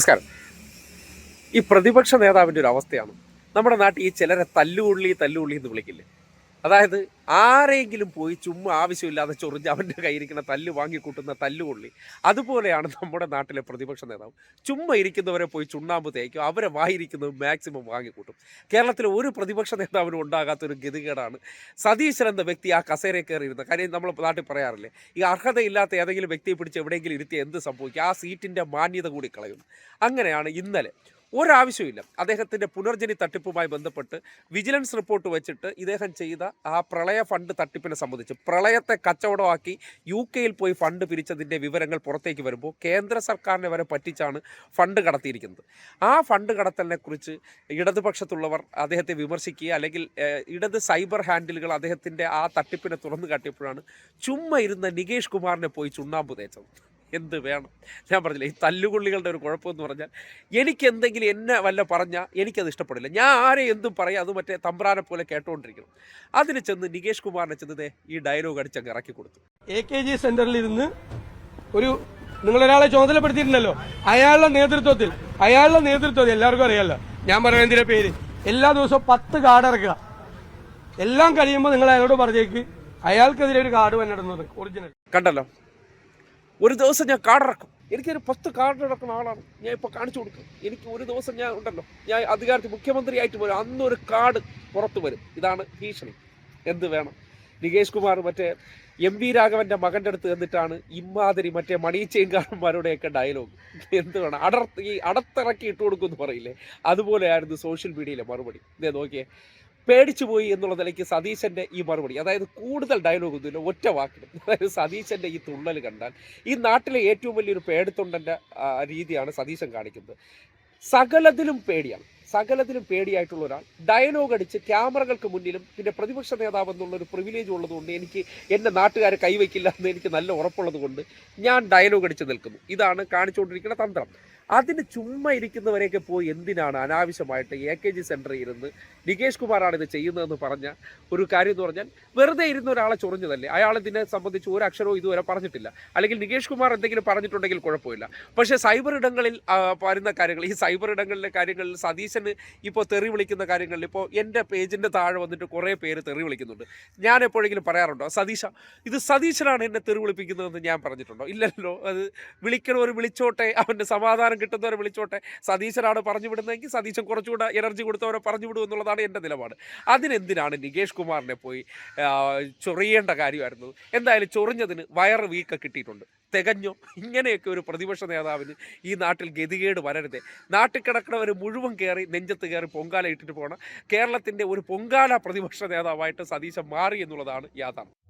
നമസ്കാരം. ഈ പ്രതിപക്ഷ നേതാവിന്റെ ഒരു അവസ്ഥയാണ്. നമ്മുടെ നാട്ടിൽ ഈ ചിലരെ തല്ലുള്ളി തല്ലുള്ളി എന്ന് വിളിക്കില്ലേ? അതായത് ആരെങ്കിലും പോയി ചുമ്മാ ആവശ്യമില്ലാതെ ചൊറിഞ്ഞ് അവന്റെ കയ്യിരിക്കുന്ന തല്ല് വാങ്ങിക്കൂട്ടുന്ന തല്ലുകൊള്ളി. അതുപോലെയാണ് നമ്മുടെ നാട്ടിലെ പ്രതിപക്ഷ നേതാവ്. ചുമ്മാ ഇരിക്കുന്നവരെ പോയി ചുണ്ണാമ്പ് തേക്കും അവരെ വായിരിക്കുന്നത് മാക്സിമം വാങ്ങിക്കൂട്ടും കേരളത്തിലെ ഒരു പ്രതിപക്ഷ നേതാവിനും ഉണ്ടാകാത്തൊരു ഗതികേടാണ് സതീശൻ എന്ന വ്യക്തി ആ കസേരയിൽ കയറിയിരുന്ന കാര്യം നമ്മൾ നാട്ടിൽ പറയാറില്ലേ ഈ അർഹതയില്ലാത്ത ഏതെങ്കിലും വ്യക്തിയെ പിടിച്ച് എവിടെയെങ്കിലും ഇരുത്തി എന്ത് സംഭവിക്കും? ആ സീറ്റിന്റെ മാന്യത കൂടി കളയുന്നു. അങ്ങനെയാണ് ഇന്നലെ ഒരാവശ്യമില്ല അദ്ദേഹത്തിന്റെ പുനർജനി തട്ടിപ്പുമായി ബന്ധപ്പെട്ട് വിജിലൻസ് റിപ്പോർട്ട് വെച്ചിട്ട് ഇദ്ദേഹം ചെയ്ത ആ പ്രളയ ഫണ്ട് തട്ടിപ്പിനെ സംബന്ധിച്ച് പ്രളയത്തെ കച്ചവടമാക്കി യു കെയിൽ പോയി ഫണ്ട് പിരിച്ചതിന്റെ വിവരങ്ങൾ പുറത്തേക്ക് വരുമ്പോൾ കേന്ദ്ര സർക്കാരിനെ വരെ പറ്റിച്ചാണ് ഫണ്ട് കടത്തിയിരിക്കുന്നത്. ആ ഫണ്ട് കടത്തലിനെക്കുറിച്ച് ഇടതുപക്ഷത്തുള്ളവർ അദ്ദേഹത്തെ വിമർശിക്കുക അല്ലെങ്കിൽ ഇടത് സൈബർ ഹാൻഡിലുകൾ അദ്ദേഹത്തിന്റെ ആ തട്ടിപ്പിനെ തുറന്നു കാട്ടിയപ്പോഴാണ് ചുമ്മാ ഇരുന്ന നികേഷ് കുമാറിനെ പോയി ചുണ്ണാമ്പ് തേച്ചത്. എന്ത് വേണം? ഞാൻ പറഞ്ഞില്ല ഈ തല്ലുകൊള്ളികളുടെ ഒരു കുഴപ്പമെന്ന് പറഞ്ഞാൽ എനിക്ക് എന്തെങ്കിലും എന്നെ വല്ല പറഞ്ഞാൽ എനിക്കത് ഇഷ്ടപ്പെടില്ല. ഞാൻ ആരെ എന്തും പറയാം അത് മറ്റേ തമ്പ്രാനെ പോലെ കേട്ടുകൊണ്ടിരിക്കണം അതിന് ചെന്ന് നികേഷ് കുമാറിനെ ചെന്ന് ദേ ഈ ഡയലോഗ് അടിച്ചങ്ങ് ഇറക്കി കൊടുത്തു. എ കെ ജി സെന്ററിൽ ഇരുന്ന് ഒരു നിങ്ങളൊരാളെ ചുമതലപ്പെടുത്തിയിട്ടുണ്ടല്ലോ അയാളുടെ നേതൃത്വത്തിൽ അയാളുടെ നേതൃത്വത്തിൽ എല്ലാവർക്കും അറിയാലോ ഞാൻ പറയാം എന്തിന്റെ പേര്. എല്ലാ ദിവസവും പത്ത് കാർഡ് ഇറക്കുക. എല്ലാം കഴിയുമ്പോൾ നിങ്ങൾ അയാളോട് പറഞ്ഞേക്ക് അയാൾക്കെതിരെ ഒരു കാർഡ് വന്നിടുന്നത് ഒറിജിനൽ കണ്ടല്ലോ? ഒരു ദിവസം ഞാൻ കാർഡ് ഇറക്കും എനിക്കൊരു പത്ത് കാർഡ് ഇറക്കുന്ന ആളാണ്. ഞാൻ ഇപ്പോൾ കാണിച്ചു കൊടുക്കും. എനിക്ക് ഒരു ദിവസം ഞാൻ ഉണ്ടല്ലോ. ഞാൻ അധികാരത്തിൽ മുഖ്യമന്ത്രിയായിട്ട് വരും അന്നൊരു കാർഡ് പുറത്തു വരും. ഇതാണ് ഭീഷണി. എന്ത് വേണം? നികേഷ് കുമാർ മറ്റേ എം വി രാഘവന്റെ മകന്റെ അടുത്ത് എന്നിട്ടാണ് ഇമ്മാതിരി മറ്റേ മണിച്ചേങ്കാരന്മാരുടെയൊക്കെ ഡയലോഗ്. എന്ത് വേണം? അടർത്ത് അടത്തിറക്കി ഇട്ട് കൊടുക്കുമെന്ന് പറയില്ലേ? അതുപോലെയായിരുന്നു സോഷ്യൽ മീഡിയയിലെ മറുപടി. ഇതേ നോക്കിയേ. പേടിച്ചു പോയി എന്നുള്ള നിലയ്ക്ക് സതീശന്റെ ഈ മറുപടി അതായത് കൂടുതൽ ഡയലോഗ് ഒന്നുമില്ല ഒറ്റ വാക്കിൽ അതായത് സതീശന്റെ ഈ തുള്ളൽ കണ്ടാൽ ഈ നാട്ടിലെ ഏറ്റവും വലിയൊരു പേടിത്തൊണ്ടന്റെ രീതിയാണ് സതീശൻ കാണിക്കുന്നത്. സകലത്തിലും പേടിയാണ്. സകലത്തിലും പേടിയായിട്ടുള്ള ഒരാൾ. ഡയലോഗ് അടിച്ച് ക്യാമറകൾക്ക് മുന്നിലും പിന്നെ പ്രതിപക്ഷ നേതാവ് എന്നുള്ളൊരു പ്രിവിലേജ് ഉള്ളതുകൊണ്ട് എനിക്ക് എന്റെ നാട്ടുകാരെ കൈവയ്ക്കില്ല എന്ന് എനിക്ക് നല്ല ഉറപ്പുള്ളത് കൊണ്ട് ഞാൻ ഡയലോഗ് അടിച്ച് നിൽക്കുന്നു. ഇതാണ് കാണിച്ചുകൊണ്ടിരിക്കുന്ന തന്ത്രം. അതിന് ചുമ്മാ ഇരിക്കുന്നവരെയൊക്കെ പോയി എന്തിനാണ് അനാവശ്യമായിട്ട് എ കെ ജി സെന്ററിൽ ഇരുന്ന് നികേഷ് കുമാറാണ് ഇത് ചെയ്യുന്നതെന്ന് പറഞ്ഞ ഒരു കാര്യം എന്ന് പറഞ്ഞാൽ വെറുതെ ഇരുന്ന ഒരാളെ ചൊറിഞ്ഞതല്ലേ? അയാൾ ഇതിനെ സംബന്ധിച്ച് ഒരു അക്ഷരവും ഇതുവരെ പറഞ്ഞിട്ടില്ല. അല്ലെങ്കിൽ നികേഷ് കുമാർ എന്തെങ്കിലും പറഞ്ഞിട്ടുണ്ടെങ്കിൽ കുഴപ്പമില്ല. പക്ഷേ സൈബർ ഇടങ്ങളിൽ വരുന്ന കാര്യങ്ങൾ ഈ സൈബർ ഇടങ്ങളിലെ കാര്യങ്ങളിൽ സതീശന് ഇപ്പോൾ തെറി വിളിക്കുന്ന കാര്യങ്ങളിൽ ഇപ്പോൾ എന്റെ പേജിന്റെ താഴെ വന്നിട്ട് കുറേ പേര് തെറി വിളിക്കുന്നുണ്ട്. ഞാൻ എപ്പോഴെങ്കിലും പറയാറുണ്ടോ? സതീശ ഇത് സതീശനാണ് എന്നെ തെറി വിളിപ്പിക്കുന്നതെന്ന് ഞാൻ പറഞ്ഞിട്ടുണ്ടോ? ഇല്ലല്ലോ അത് വിളിക്കണവർ വിളിച്ചോട്ടെ അവന്റെ സമാധാനം കിട്ടുന്നവരെ വിളിച്ചോട്ടെ. സതീശനാണ് പറഞ്ഞു വിടുന്നതെങ്കിൽ സതീശൻ കുറച്ചുകൂടെ എനർജി കൊടുത്തവരെ പറഞ്ഞു വിടും എന്നുള്ളതാണ് എന്റെ നിലപാട്. അതിനെന്തിനാണ് നികേഷ് കുമാറിനെ പോയി ചൊറിയേണ്ട കാര്യമായിരുന്നു? എന്തായാലും ചൊറിഞ്ഞതിന് വയറ് വീക്ക കിട്ടിയിട്ടുണ്ട്. തികഞ്ഞോ? ഇങ്ങനെയൊക്കെ ഒരു പ്രതിപക്ഷ നേതാവിന് ഈ നാട്ടിൽ ഗതികേട് വരരുതേ. നാട്ടിൽ കിടക്കുന്നവർ മുഴുവൻ കയറി നെഞ്ചത്ത് കയറി പൊങ്കാല ഇട്ടിട്ട് പോകണം കേരളത്തിന്റെ ഒരു പൊങ്കാല പ്രതിപക്ഷ നേതാവായിട്ട് സതീശൻ മാറി എന്നുള്ളതാണ് യാഥാർത്ഥ്യം.